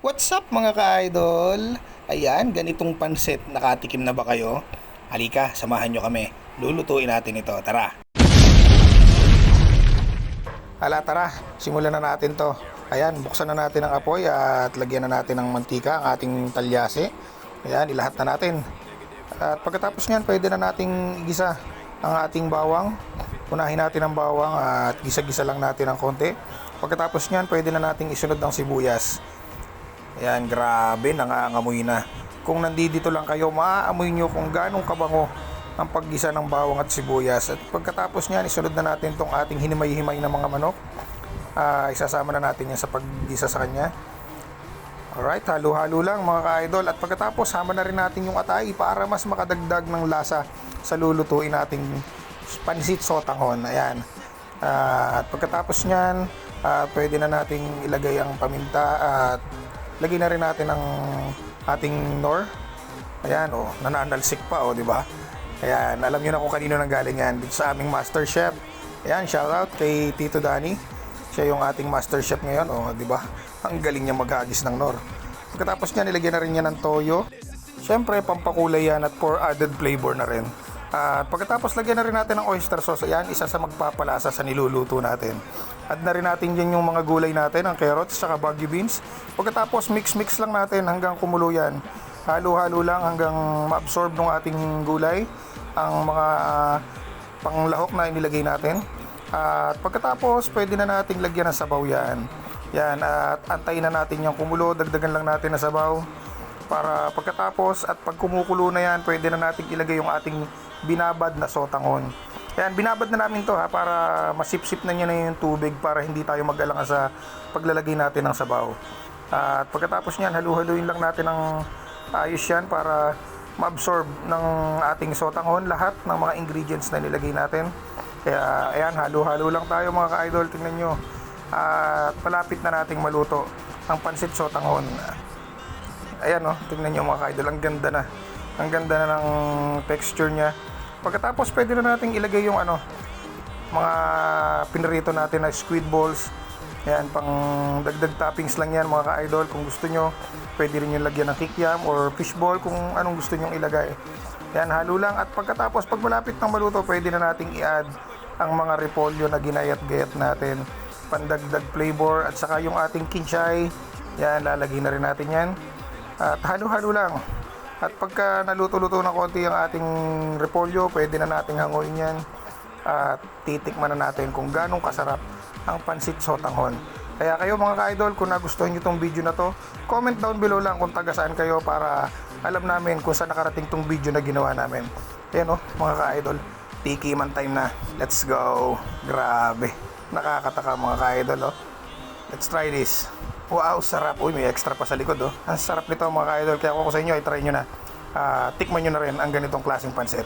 What's up mga ka-idol? Ayan, ganitong pansit, nakatikim na ba kayo? Halika, samahan nyo kami. Lulutuin natin ito, tara! Hala, tara, simulan na natin to. Ayan, buksan na natin ang apoy at lagyan na natin ng mantika ang ating talyase. Ayan, ilahat na natin. At pagkatapos niyan, pwede na nating igisa ang ating bawang. Unahin natin ang bawang at gisa-gisa lang natin ng konti. Pagkatapos niyan, pwede na nating isunod ng sibuyas. Ayan, grabe, nangangamoy na. Kung nandito lang kayo, maaamoy nyo kung ganong kabango ang paggisa ng bawang at sibuyas. At pagkatapos niyan, isunod na natin tong ating hinimay-himay na mga manok. Ah, isasama na natin yan sa paggisa sa kanya. Alright, halo-halo lang mga ka-idol. At pagkatapos, sama na rin natin yung atay para mas makadagdag ng lasa sa lulutuin nating pansit sotanghon. Ayan. Ah, at pagkatapos niyan, ah, pwede na nating ilagay ang paminta at lagyan na rin natin ang ating nor. Ayan, oh, nananalsik pa, oh, di ba? Ayan, alam niyo na kung kanino nang galing yan. Dito sa aming master chef. Ayan, shout out kay Tito Danny. Siya yung ating master chef ngayon, oh, di ba? Ang galing niya maghagis ng nor. Pagkatapos niya, nilagyan na rin niya ng toyo. Siyempre, pampakulay yan at for added flavor na rin. At pagkatapos lagyan na rin natin ng oyster sauce. Ayan, isa sa magpapalasa sa niluluto natin. At na rin natin dyan yung mga gulay natin, ang carrots, saka baggy beans. Pagkatapos mix-mix lang natin hanggang kumulo yan. Halo-halo lang hanggang ma-absorb ng ating gulay ang mga ah, panglahok na inilagay natin. At pagkatapos, pwede na nating lagyan ng sabaw yan. Yan, at antayin na natin yung kumulo, dagdagan lang natin na sabaw para pagkatapos at pag kumukulo na yan, pwede na natin ilagay yung ating binabad na sotangon. Yan, binabad na namin to ha para masipsip na niya na yung tubig para hindi tayo mag-alanga sa paglalagay natin ng sabaw. At pagkatapos niyan, halu-haluin lang natin ng ayos yan para ma-absorb ng ating sotanghon lahat ng mga ingredients na nilagay natin. Kaya ayan, halo-halo lang tayo mga ka-idol, tingnan nyo. At malapit na nating maluto ang pansit sotanghon. Ayan oh, tingnan nyo mga ka-idol, ang ganda na. Ang ganda na ng texture niya. Pagkatapos pwede na nating ilagay yung ano, mga pinrito natin na squid balls. Ayan, pang dagdag toppings lang yan mga ka-idol. Kung gusto nyo, pwede rin yung lagyan ng kikiam or fishball kung anong gusto nyo ilagay. Yan, halo lang. At pagkatapos, pag malapit ng maluto, pwede na nating i-add ang mga repolyo na ginayat-gayat natin. Pandagdag flavor at saka yung ating kinchay. Yan, lalagyan na rin natin yan. At halo-halo lang. At pagka naluto-luto ng konti ang ating repolyo, pwede na nating hanguin yan. At titikman na natin kung ganong kasarap ang pansit sotanghon. Kaya kayo mga ka-idol, kung nagustuhan nyo tong video na to, comment down below lang kung taga saan kayo para alam namin kung saan nakarating tong video na ginawa namin. Ayan o, mga ka-idol, tiki man time na. Let's go. Grabe. Nakakataka mga ka-idol oh. Let's try this. Wow, sarap. Uy, may extra pa sa likod oh. Ang sarap nito mga ka-idol. Kaya ako sa inyo, i-try nyo na. Ah, tikman nyo na rin ang ganitong klaseng pansit.